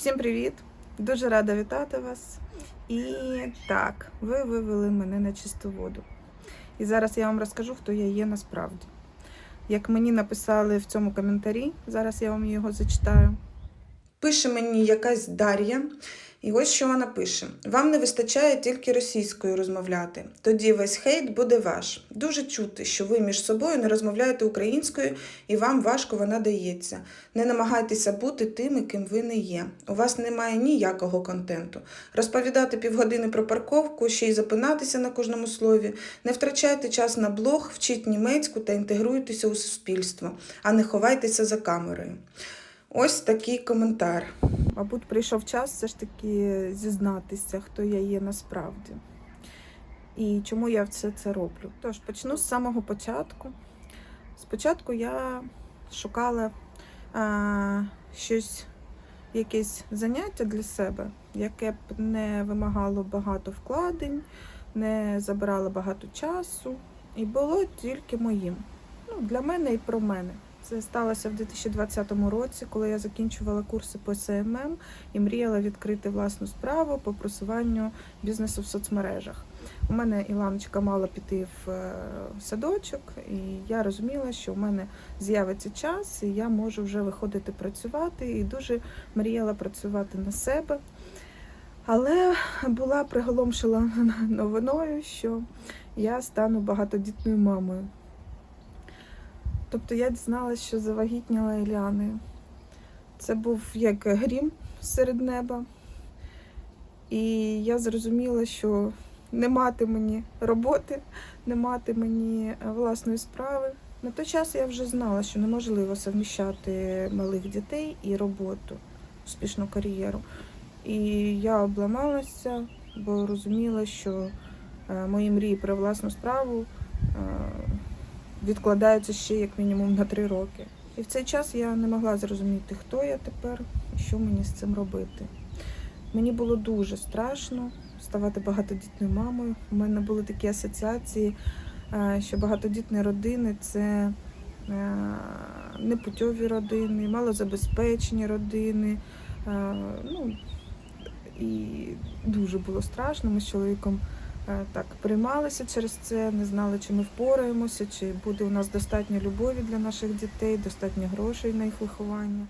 Всім привіт! Дуже рада вітати вас. І так, ви вивели мене на чисту воду. І зараз я вам розкажу, хто я є насправді. Як мені написали в цьому коментарі, зараз я вам його зачитаю. Пише мені якась Дар'я, і ось що вона пише: Вам не вистачає тільки російською розмовляти. Тоді весь хейт буде ваш. Дуже чути, що ви між собою не розмовляєте українською і вам важко вона дається. Не намагайтеся бути тими, ким ви не є. У вас немає ніякого контенту. Розповідати півгодини про парковку, ще й запинатися на кожному слові. Не втрачайте час на блог, вчіть німецьку та інтегруйтеся у суспільство, а не ховайтеся за камерою. Ось такий коментар. Мабуть, прийшов час все ж таки зізнатися, хто я є насправді. І чому я все це роблю. Тож почну з самого початку. Спочатку я шукала а, щось, якесь заняття для себе, яке б не вимагало багато вкладень, не забирало багато часу, і було тільки моїм. Ну, для мене і про мене. Це сталося в 2020 році, коли я закінчувала курси по СММ і мріяла відкрити власну справу по просуванню бізнесу в соцмережах. У мене Іланочка мала піти в е, садочок, і я розуміла, що у мене з'явиться час, і я можу вже виходити працювати. І дуже мріяла працювати на себе. Але була приголомшила новиною, що я стану багатодітною мамою. Тобто я дізналася, що завагітніла Іляною. Це був як грім серед неба. І я зрозуміла, що не мати мені роботи, не мати мені е, власної справи. На той час я вже знала, що неможливо совміщати малих дітей і роботу, успішну кар'єру. І я обламалася, бо розуміла, що е, мої мрії про власну справу відкладаються ще як мінімум на три роки. І в цей час я не могла зрозуміти, хто я тепер і що мені з цим робити. Мені було дуже страшно ставати багатодітною мамою. У мене були такі асоціації, е, що багатодітні родини це е, непутьові родини, малозабезпечені родини. Е, Ну, і дуже було страшно. Ми з чоловіком так приймалися через це, не знали, чи ми впораємося, чи буде у нас достатньо любові для наших дітей, достатньо грошей на їх виховання.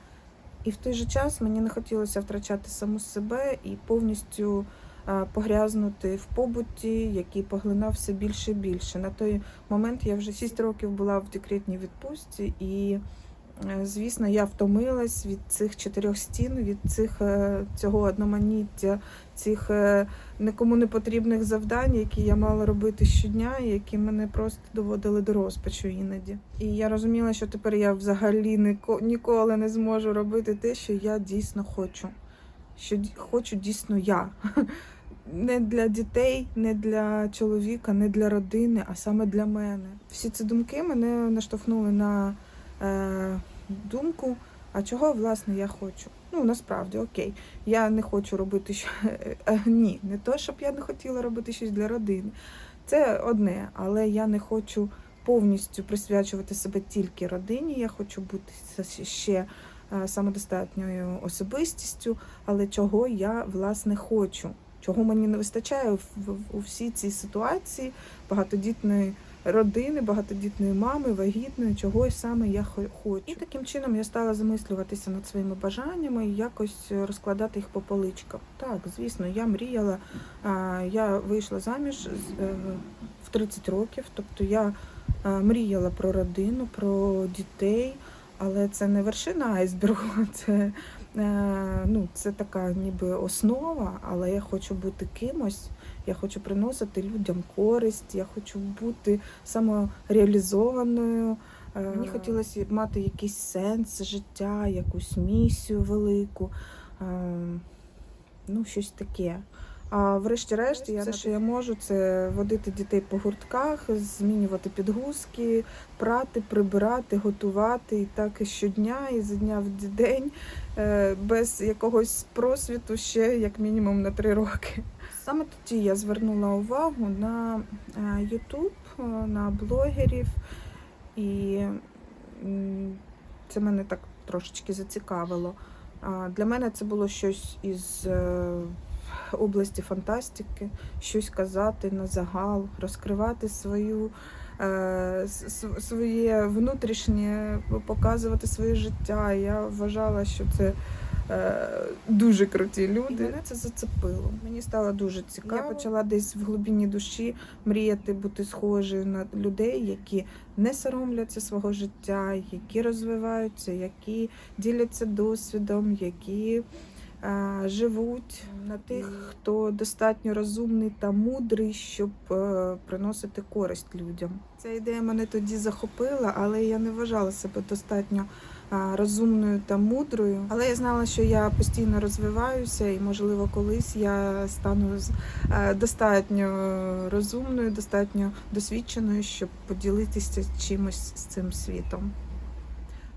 І в той же час мені не хотілося втрачати саму себе і повністю е, погрязнути в побуті, який поглинав все більше і більше. На той момент я вже 6 років була в декретній відпустці, і, е, звісно, я втомилась від цих чотирьох стін, від цих е, цього одноманіття, цих е, нікому не потрібних завдань, які я мала робити щодня, які мене просто доводили до розпачу іноді. І я розуміла, що тепер я взагалі ніколи не зможу робити те, що я дійсно хочу. Що хочу дійсно я. Не для дітей, не для чоловіка, не для родини, а саме для мене. Всі ці думки мене наштовхнули на е, думку, а чого власне я хочу. Ну, насправді, окей, я не хочу робити що е, ні, не то, щоб я не хотіла робити щось для родини. Це одне, але я не хочу повністю присвячувати себе тільки родині. Я хочу бути ще е, самодостатньою особистістю, але чого я власне хочу, чого мені не вистачає у всій цій ситуації багатодітної родини, багатодітної мами, вагітної, чогось саме я хо- хочу. І таким чином я стала замислюватися над своїми бажаннями і якось розкладати їх по поличках. Так, звісно, я мріяла, я вийшла заміж е, в 30 років, тобто я е, мріяла про родину, про дітей, але це не вершина айсбергу, це, е, ну, це така ніби основа, але я хочу бути кимось. Я хочу приносити людям користь, я хочу бути самореалізованою. Е, Мені хотілося мати якийсь сенс життя, якусь місію велику, е, ну, щось таке. А врешті-решт, я все, що я можу, це водити дітей по гуртках, змінювати підгузки, прати, прибирати, готувати і так і щодня, і за дня в день, е, без якогось просвіту ще як мінімум на три роки. Саме тоді я звернула увагу на е, YouTube, е, на блогерів, і це мене так трошечки зацікавило. Для мене це було щось із області фантастики, щось казати на загал, розкривати свою. е, Своє внутрішнє показувати своє життя. Я вважала, що це е, дуже круті люди. І мене це зацепило. Мені стало дуже цікаво. Я почала десь в глибині душі мріяти бути схожою на людей, які не соромляться свого життя, які розвиваються, які діляться досвідом, які живуть на тих, хто достатньо розумний та мудрий, щоб е, приносити користь людям. Ця ідея мене тоді захопила, але я не вважала себе достатньо розумною та мудрою. Але я знала, що я постійно розвиваюся, і можливо колись я стану е, достатньо розумною, достатньо досвідченою, щоб поділитися чимось з цим світом.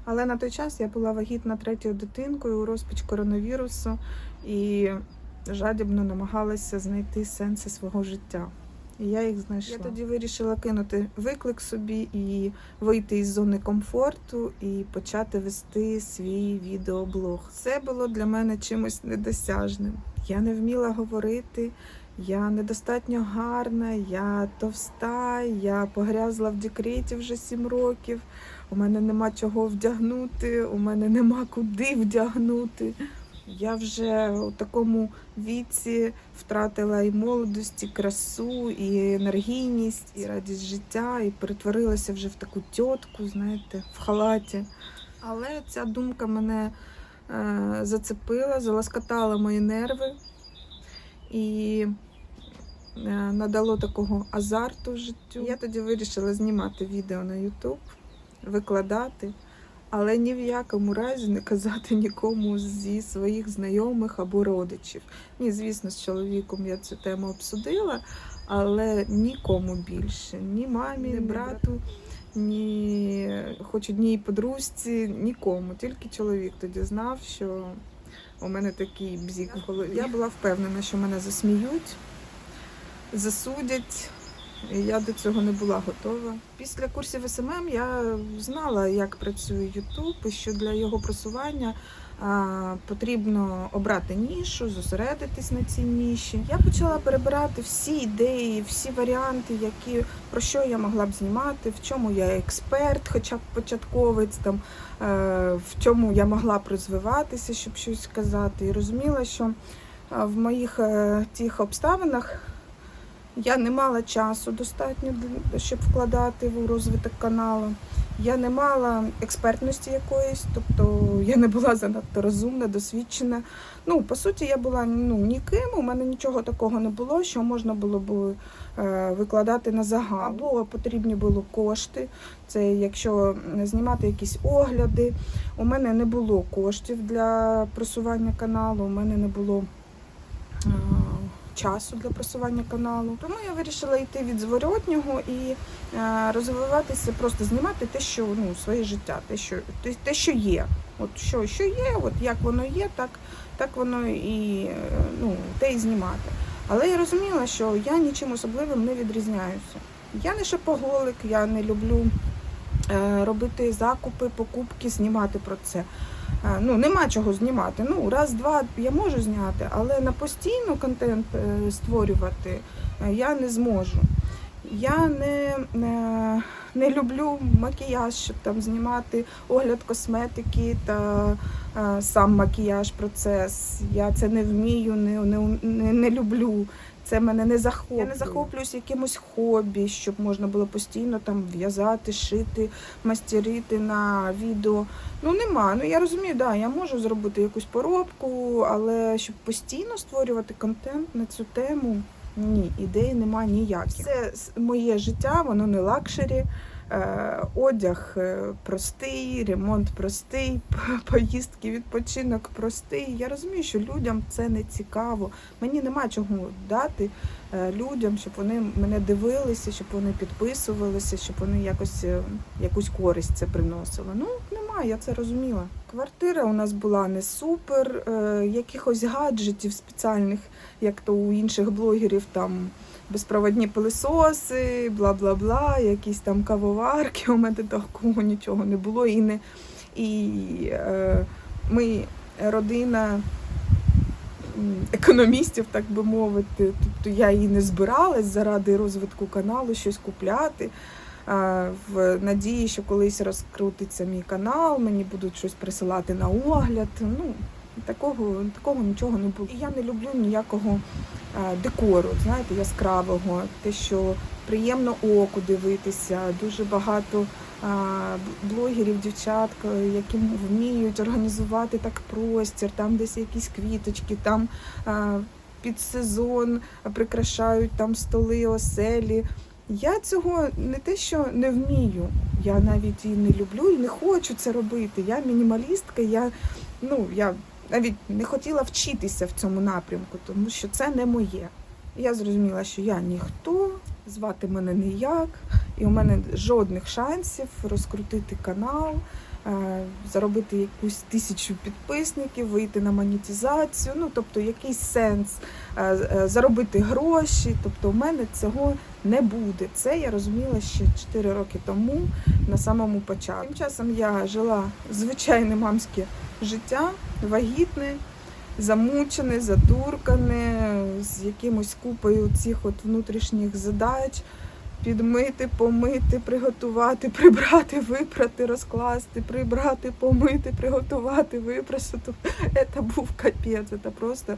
Але на той час я була вагітна третьою дитинкою у розпач коронавірусу і жадібно намагалася знайти сенси свого життя. І я їх знайшла. Я тоді вирішила кинути виклик собі і вийти із зони комфорту і почати вести свій відеоблог. Це було для мене чимось недосяжним. Я не вміла говорити, я недостатньо гарна, я товста, я погрязла в декреті вже сім років. У мене нема чого вдягнути, у мене нема куди вдягнути. Я вже у такому віці втратила і молодість, і красу, і енергійність, і радість життя, і перетворилася вже в таку тітку, знаєте, в халаті. Але ця думка мене е, зацепила, заласкатала мої нерви і е, надало такого азарту життю. Я тоді вирішила знімати відео на YouTube, викладати, але ні в якому разі не казати нікому зі своїх знайомих або родичів. Ні, звісно, з чоловіком я цю тему обсудила, але нікому більше, ні мамі, ні брату, ні хоч одній подружці, нікому. Тільки чоловік тоді знав, що у мене такий бзік в голові. Я була впевнена, що мене засміють, засудять. Я до цього не була готова. Після курсів СММ я знала, як працює Ютуб, і що для його просування а, потрібно обрати нішу, зосередитись на цій ніші. Я почала перебирати всі ідеї, всі варіанти, які про що я могла б знімати, в чому я експерт, хоча б початковець, там е, в чому я могла б розвиватися, щоб щось сказати. І розуміла, що в моїх е, тих обставинах. Я не мала часу достатньо, щоб вкладати в розвиток каналу. Я не мала експертності якоїсь, тобто я не була занадто розумна, досвідчена. Ну, по суті, я була ну, ніким, у мене нічого такого не було, що можна було б е, викладати на загал. Або потрібні були кошти. Це якщо знімати якісь огляди. У мене не було коштів для просування каналу, у мене не було. Часу для просування каналу. Тому я вирішила йти від зворотнього і е, розвиватися, просто знімати те, що ну, своє життя, те, що те, що є. От що, що є, от як воно є, так, так воно і е, ну, те і знімати. Але я розуміла, що я нічим особливим не відрізняюся. Я не шопоголик, я не люблю е, робити закупи, покупки, знімати про це. Ну, нема чого знімати. Ну, раз-два я можу зняти, але на постійно контент е, створювати е, я не зможу. Я не, не, не люблю макіяж, щоб там знімати огляд косметики та е, сам макіяж, процес. Я це не вмію, не, не, не, не люблю. Це мене не захоплює. Я не захоплююсь якимось хобі, щоб можна було постійно там в'язати, шити, мастерити на відео. Ну нема. Ну я розумію, да, я можу зробити якусь поробку, але щоб постійно створювати контент на цю тему, ні, ідеї нема ніяких. Це моє життя, воно не лакшері. Е, одяг е, простий, ремонт простий, поїздки, відпочинок простий. Я розумію, що людям це не цікаво. Мені нема чого дати е, людям, щоб вони мене дивилися, щоб вони підписувалися, щоб вони якось якусь користь це приносили. Ну нема, я це розуміла. Квартира у нас була не супер, якихось гаджетів спеціальних, як то у інших блогерів там. Безпроводні пилисоси, бла бла бла, якісь там кавоварки. У мене такого нічого не було. І не і е, ми родина економістів, так би мовити. Тобто я і не збиралась заради розвитку каналу щось купляти. В надії, що колись розкрутиться мій канал, мені будуть щось присилати на огляд. Ну, такого, такого нічого не було. І я не люблю ніякого а, декору, знаєте, яскравого, те, що приємно оку дивитися. Дуже багато а, блогерів, дівчат, які вміють організувати так простір, там десь якісь квіточки, там а, під сезон прикрашають там столи, оселі. Я цього не те, що не вмію. Я навіть і не люблю, і не хочу це робити. Я мінімалістка, я, ну, я навіть не хотіла вчитися в цьому напрямку, тому що це не моє. Я зрозуміла, що я ніхто, звати мене ніяк, і у мене жодних шансів розкрутити канал, е, заробити якусь тисячу підписників, вийти на монетизацію. Ну, тобто, якийсь сенс е, е, заробити гроші. Тобто, у мене цього не буде. Це я розуміла ще 4 роки тому, на самому початку. Тим часом я жила звичайне мамське життя, вагітне, замучене, затуркане, з якимось купою цих от внутрішніх задач. Підмити, помити, приготувати, прибрати, випрати, розкласти, прибрати, помити, приготувати, випрасити. Це був капець. Це просто,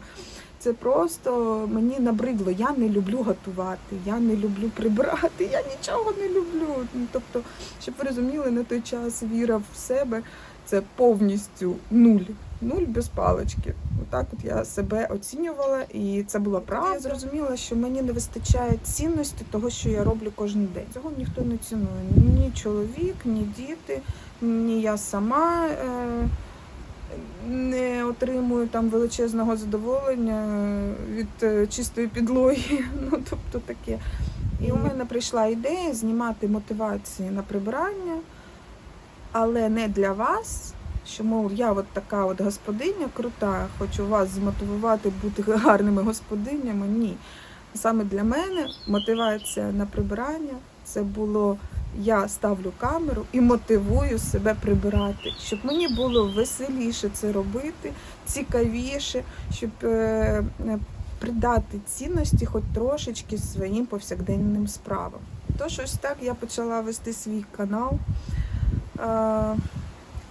це просто мені набридло. Я не люблю готувати, я не люблю прибрати, я нічого не люблю. Тобто, щоб ви розуміли, на той час віра в себе це повністю нуль. Нуль без палички. Отак от я себе оцінювала, і це була правда. Я зрозуміла, що мені не вистачає цінності того, що я роблю кожен день. Цього ніхто не цінує. Ні чоловік, ні діти, ні я сама. Е- не отримую там величезного задоволення від е, чистої підлоги. Ну, тобто таке. І у мене прийшла ідея знімати мотивації на прибирання, але не для вас. Що, мов, я от така от господиня крута, хочу вас змотивувати бути гарними господинями. Ні. Саме для мене мотивація на прибирання це було я ставлю камеру і мотивую себе прибирати, щоб мені було веселіше це робити, цікавіше, щоб е, е, придати цінності хоч трошечки своїм повсякденним справам. Тож ось так я почала вести свій канал. Е,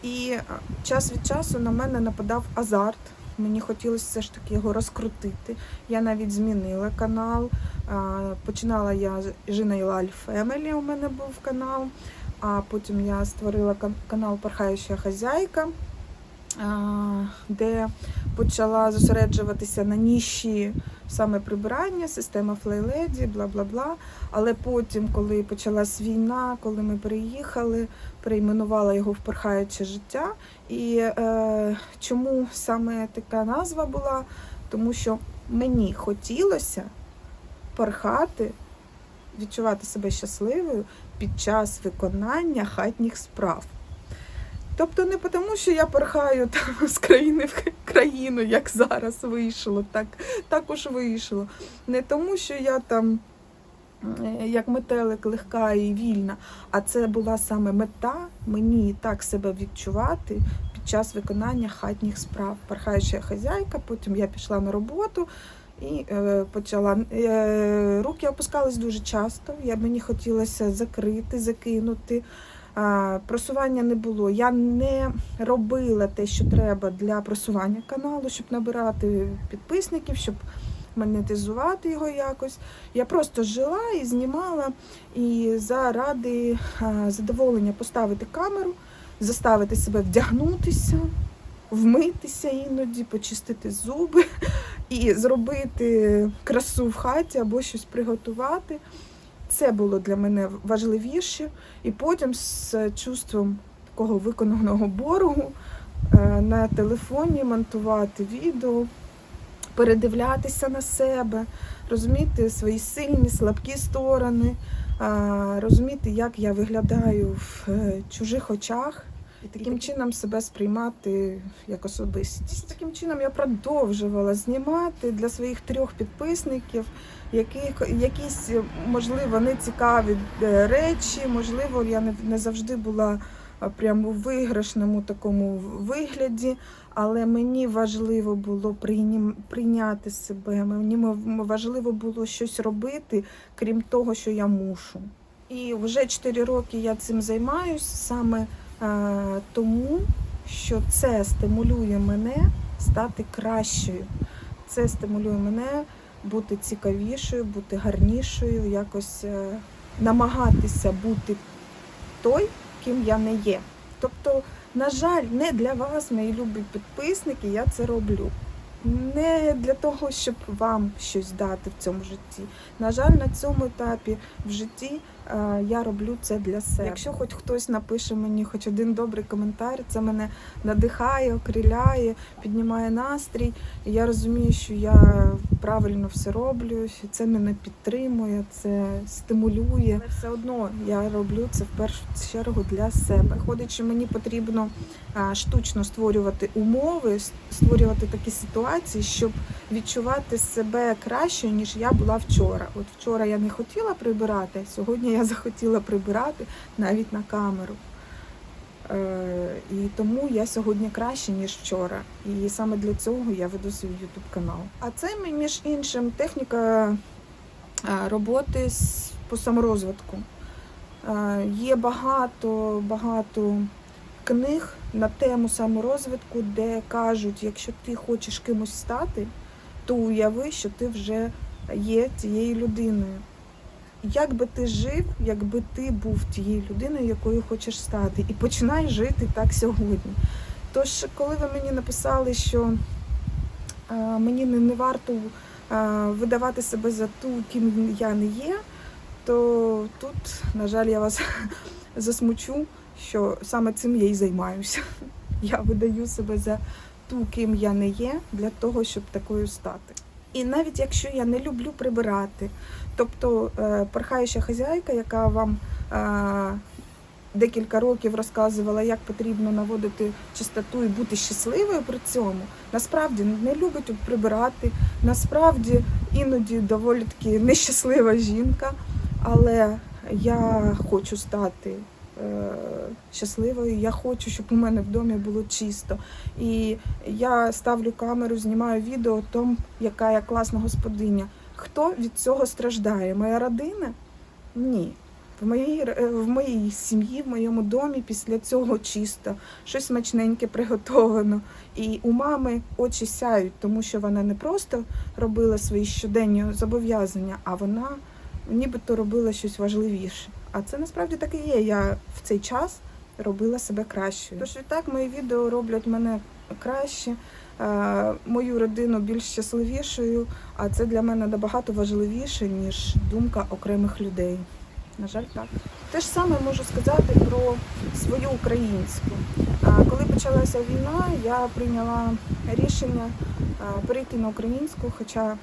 і час від часу на мене нападав азарт. Мені хотілося все ж таки його розкрутити. Я навіть змінила канал. Починала я Ілаль Фемелі, у мене був канал. А потім я створила канал Пархаюча хазяйка, де почала зосереджуватися на ніші саме прибирання, система флейледі, бла бла бла. Але потім, коли почалась війна, коли ми переїхали, перейменувала його в Пархаюче життя. І е, чому саме така назва була? Тому що мені хотілося порхати, відчувати себе щасливою під час виконання хатніх справ. Тобто не тому, що я порхаю там з країни в країну, як зараз вийшло, так також вийшло. Не тому, що я там е, як метелик легка і вільна, а це була саме мета мені так себе відчувати під час виконання хатніх справ. Пархаюча хазяйка, потім я пішла на роботу і е, почала. Е, руки опускались дуже часто. Я мені хотілося закрити, закинути. Просування не було. Я не робила те, що треба для просування каналу, щоб набирати підписників, щоб монетизувати його якось. Я просто жила і знімала, і заради задоволення поставити камеру, заставити себе вдягнутися, вмитися іноді, почистити зуби і зробити красу в хаті або щось приготувати. Це було для мене важливіше. І потім з чувством такого виконаного боргу е, на телефоні монтувати відео, передивлятися на себе, розуміти свої сильні, слабкі сторони, розуміти, як я виглядаю в е, чужих очах. І таким чином себе сприймати як особистість. Таким чином я продовжувала знімати для своїх трьох підписників яких, якісь, можливо, нецікаві е, речі, можливо, я не, не завжди була прямо у виграшному такому вигляді. Але мені важливо було прийняти себе. Мені важливо було щось робити, крім того, що я мушу. І вже 4 роки я цим займаюся саме е, тому, що це стимулює мене стати кращою. Це стимулює мене бути цікавішою, бути гарнішою, якось е, намагатися бути той, ким я не є. Тобто, на жаль, не для вас, мої любі підписники, я це роблю. Не для того, щоб вам щось дати в цьому житті. На жаль, на цьому етапі в житті я роблю це для себе. Якщо хоч хтось напише мені хоч один добрий коментар, це мене надихає, окриляє, піднімає настрій. І я розумію, що я правильно все роблю, що це мене підтримує, це стимулює. Але все одно я роблю це в першу чергу для себе. Виходить, що мені потрібно штучно створювати умови, створювати такі ситуації, щоб відчувати себе краще, ніж я була вчора. От вчора я не хотіла прибирати, сьогодні я захотіла прибирати навіть на камеру. Е, і тому я сьогодні краще, ніж вчора. І саме для цього я веду свій YouTube канал. А це між іншим техніка е, роботи по саморозвитку. Е, Є багато багато книг на тему саморозвитку, де кажуть, якщо ти хочеш кимось стати, то уяви, що ти вже є цією людиною. Як би ти жив, якби ти був тією людиною, якою хочеш стати, і починай жити так сьогодні. Тож, коли ви мені написали, що мені не, варто видавати себе за ту, ким я не є, то тут, на жаль, я вас засмучу, що саме цим я і займаюся. Я видаю себе за ту, ким я не є, для того, щоб такою стати. І навіть якщо я не люблю прибирати, тобто е, перхаюча хазяйка, яка вам е, декілька років розказувала, як потрібно наводити чистоту і бути щасливою при цьому, насправді не любить прибирати, насправді іноді доволі таки нещаслива жінка, але я хочу стати щасливою. Я хочу, щоб у мене в домі було чисто. І я ставлю камеру, знімаю відео тому, яка я класна господиня. Хто від цього страждає? Моя родина? Ні. В моїй, е, в моїй сім'ї, в моєму домі після цього чисто, щось смачненьке приготовано. І у мами очі сяють, тому що вона не просто робила свої щоденні зобов'язання, а вона нібито робила щось важливіше. А це насправді так і є. Я в цей час робила себе кращою. Тож відтак мої відео роблять мене краще, е, мою родину більш щасливішою, а це для мене набагато важливіше, ніж думка окремих людей. На жаль, так. Те ж саме можу сказати про свою українську. Коли почалася війна, я прийняла рішення перейти на українську, хоча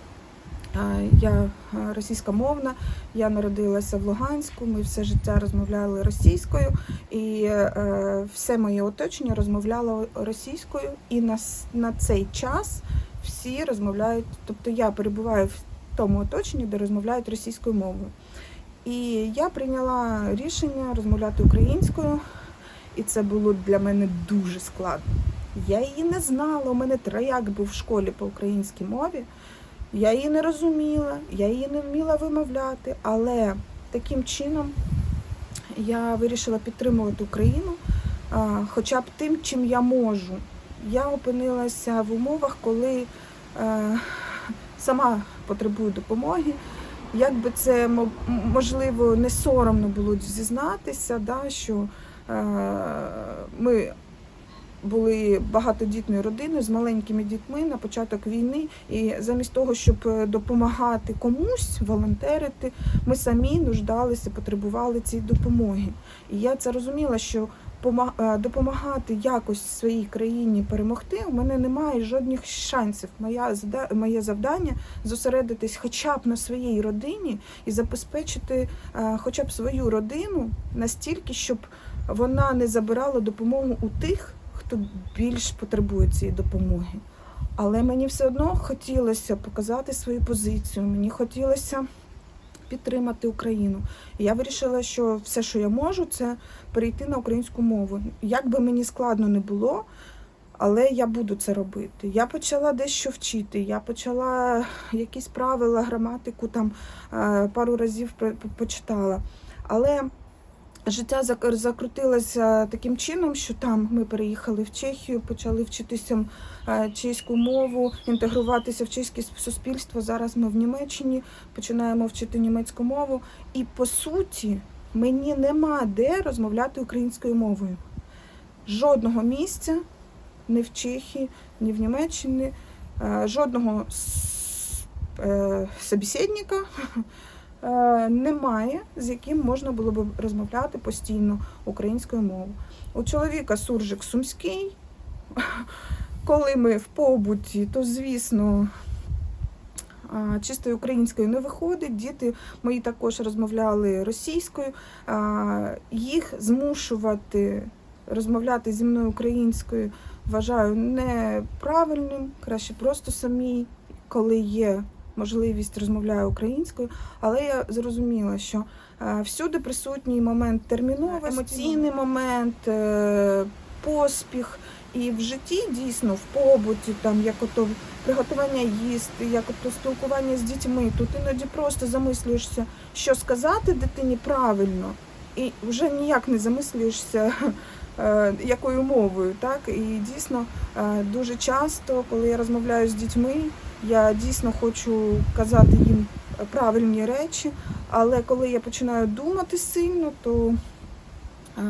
я російськомовна, я народилася в Луганську, ми все життя розмовляли російською, і е, все моє оточення розмовляло російською, і на, на цей час всі розмовляють, тобто я перебуваю в тому оточенні, де розмовляють російською мовою. І я прийняла рішення розмовляти українською, і це було для мене дуже складно. Я її не знала. У мене трояк був в школі по українській мові. Я її не розуміла, я її не вміла вимовляти, але таким чином я вирішила підтримувати Україну, хоча б тим, чим я можу. Я опинилася в умовах, коли е, сама потребую допомоги. Як би це мо- можливо не соромно було зізнатися, да, що е, ми були багатодітною родиною з маленькими дітьми на початок війни, і замість того, щоб е, допомагати комусь, волонтерити, ми самі нуждалися, потребували цієї допомоги. І я це розуміла, що е, допомагати якось своїй країні перемогти, у мене немає жодних шансів. Моя моє завдання зосередитись хоча б на своїй родині і забезпечити е, хоча б свою родину настільки, щоб вона не забирала допомогу у тих, хто більш потребує цієї допомоги. Але мені все одно хотілося показати свою позицію. Мені хотілося підтримати Україну. І я вирішила, що все, що я можу, це перейти на українську мову. Як би мені складно не було, але я буду це робити. Я почала дещо вчити. Я почала якісь правила, граматику там е, пару разів почитала. Але життя зак- закрутилося таким чином, що там ми переїхали в Чехію, почали вчитися е, чеську мову, інтегруватися в чеське суспільство. Зараз ми в Німеччині починаємо вчити німецьку мову. І по суті, мені нема де розмовляти українською мовою. Жодного місця, ні в Чехії, ні в Німеччині, е, жодного е, собеседника немає, з яким можна було б розмовляти постійно українською мовою. У чоловіка суржик сумський. Коли ми в побуті, то звісно. Чистою українською не виходить. Діти мої також розмовляли російською. Їх змушувати розмовляти зі мною українською вважаю неправильним. Краще просто самі, коли є можливість розмовляю українською. Але я зрозуміла, що е, всюди присутній момент терміновий, емоційний момент, е, поспіх. І в житті дійсно в побуті, там як ото приготування їсти, як ото спілкування з дітьми, тут іноді просто замислюєшся, що сказати дитині правильно, і вже ніяк не замислюєшся, е, якою мовою. Так? І дійсно дуже часто, коли я розмовляю з дітьми, я дійсно хочу казати їм правильні речі, але коли я починаю думати сильно, то е,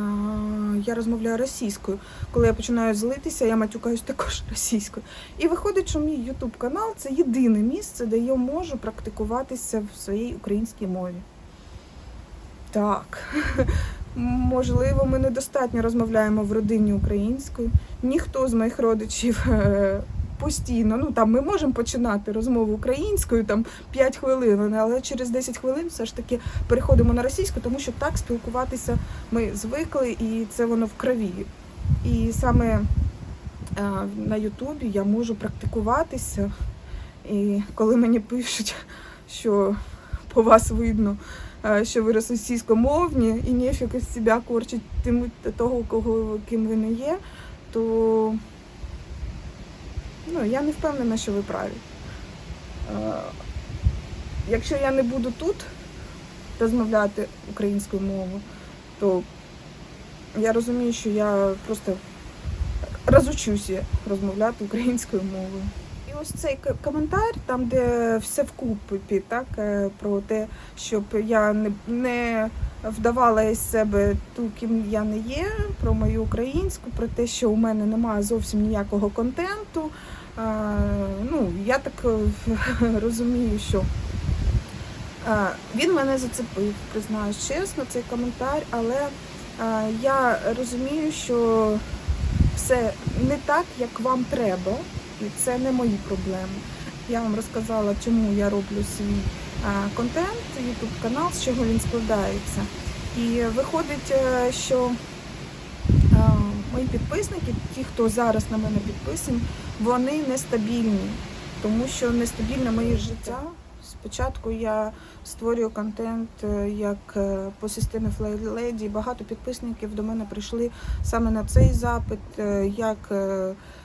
я розмовляю російською. Коли я починаю злитися, я матюкаюсь також російською. І виходить, що мій Ютуб канал це єдине місце, де я можу практикуватися в своїй українській мові. Так. Можливо, ми недостатньо розмовляємо в родині українською. Ніхто з моїх родичів е, постійно, ну там ми можемо починати розмову українською, там 5 хвилин, але через 10 хвилин все ж таки переходимо на російську, тому що так спілкуватися ми звикли, і це воно в крові. І саме е, на Ютубі я можу практикуватися. І коли мені пишуть, що по вас видно, е, що ви російськомовні і нефіг із себе корчить тим того, кого ким ви не є, то ну, я не впевнена, що ви праві. Е, Якщо я не буду тут розмовляти українською мовою, то я розумію, що я просто розучуся розмовляти українською мовою. І ось цей коментар, там, де все вкупі, так, е, про те, щоб я не, не вдавала із себе ту, ким я не є, про мою українську, про те, що у мене немає зовсім ніякого контенту. Ну, я так е, розумію, що він мене зацепив, признаюсь чесно, цей коментар, але я розумію, що все не так, як вам треба, і це не мої проблеми. Я вам розказала, чому я роблю свій контент, YouTube канал, з чого він складається. І виходить, е, що а, мої підписники, ті, хто зараз на мене підписані, вони нестабільні, тому що нестабільне моє життя. Спочатку я створюю контент е, як е, по системі Lady. Багато підписників до мене прийшли саме на цей запит, е, як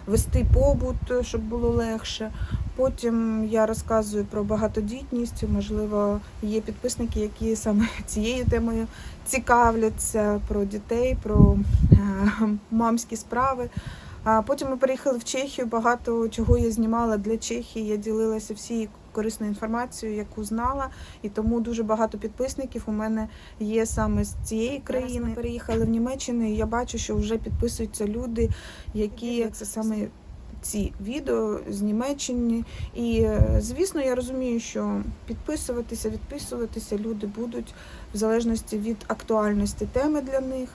вести побут, щоб було легше. Потім я розказую про багатодітність. Можливо, є підписники, які саме цією темою цікавляться про дітей, про е, мамські справи. А потім ми переїхали в Чехію. Багато чого я знімала для Чехії. Я ділилася всією корисною інформацією, яку знала. І тому дуже багато підписників у мене є саме з цієї країни. Ми переїхали в Німеччину, і я бачу, що вже підписуються люди, які це саме ці відео з Німеччини. І е, звісно, я розумію, що підписуватися, відписуватися люди будуть в залежності від актуальності теми для них.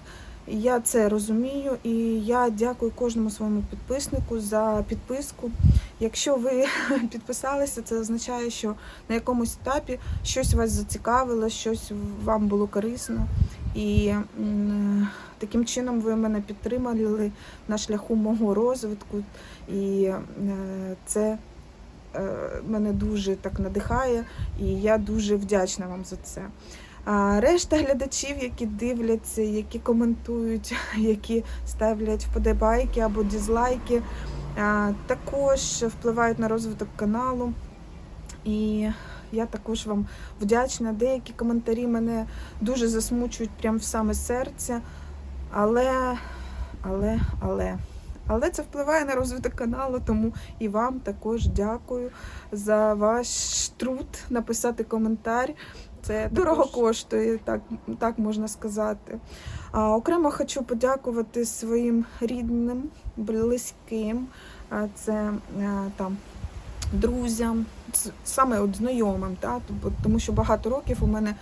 Я це розумію, і я дякую кожному своєму підписнику за підписку. Якщо ви підписалися, це означає, що на якомусь етапі щось вас зацікавило, щось вам було корисно. І таким чином ви мене підтримали на шляху мого розвитку. І це е, мене дуже так надихає, і я дуже вдячна вам за це. А решта глядачів, які дивляться, які коментують, які ставлять вподобайки або дізлайки, також впливають на розвиток каналу. І я також вам вдячна. Деякі коментарі мене дуже засмучують прямо в саме серце. Але, але, але. Але це впливає на розвиток каналу, тому і вам також дякую за ваш труд написати коментар. Це дорого коштує, так, так можна сказати. А, окремо хочу подякувати своїм рідним, близьким, це там друзям, саме от знайомим, та, тому що багато років у мене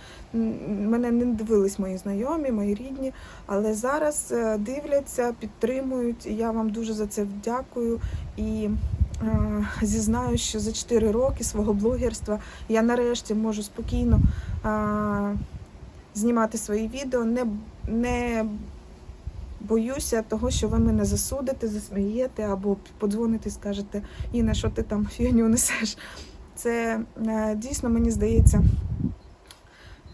мене не дивились мої знайомі, мої рідні, але зараз е, дивляться, підтримують. І я вам дуже за це дякую. І е, зізнаю, що за 4 роки свого блогерства я нарешті можу спокійно знімати свої відео, не, не боюся того, що ви мене засудите, засмієте або подзвоните і скажете, Інна, що ти там фігню несеш. Це е, дійсно мені здається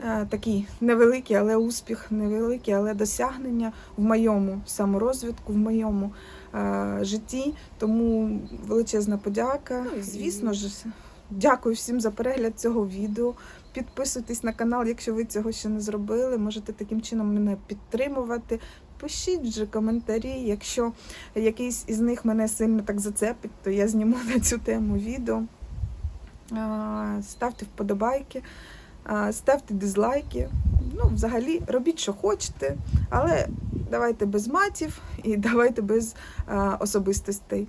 е, такий невеликий, але успіх, невеликий, але досягнення в моєму саморозвитку, в моєму е, житті. Тому величезна подяка. Ну, і, звісно ж, дякую всім за перегляд цього відео. Підписуйтесь на канал, якщо ви цього ще не зробили. Можете таким чином мене підтримувати. Пишіть вже коментарі. Якщо якийсь із них мене сильно так зацепить, то я зніму на цю тему відео. Ставте вподобайки, ставте дизлайки. Ну, взагалі, робіть, що хочете, але давайте без матів і давайте без особистостей.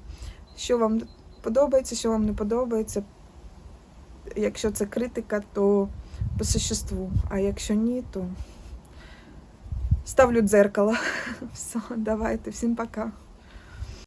Що вам подобається, що вам не подобається. Якщо це критика, то по существу. А якщо ні, то ставлю дзеркало. Все, давайте, всім пока.